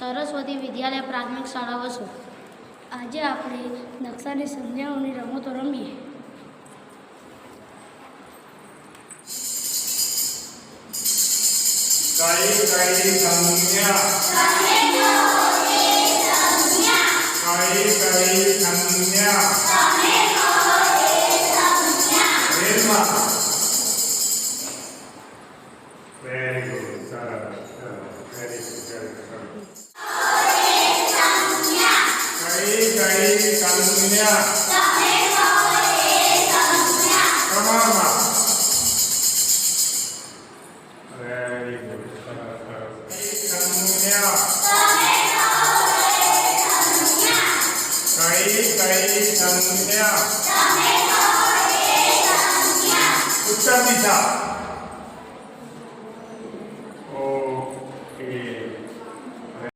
સરસ્વતી વિદ્યાલય પ્રાથમિક શાળા વસો આજે આપણે નકશાની સંજ્ઞાઓની રમતો રમીએ. કઈ કઈ સંજ્ઞા કઈ કઈ સંજ્ઞા ಕೈ ಕಾಲುಣ್ಯ ಪ್ರಮಾಣ ವೆರಿ ಗುಡ್ ಕಾಲುಣ್ಯ ಕೈ ಕೈ ಕಾಲುಣ್ಯ ಉತ್ತರ ದಿಶಾ ಓಕೆ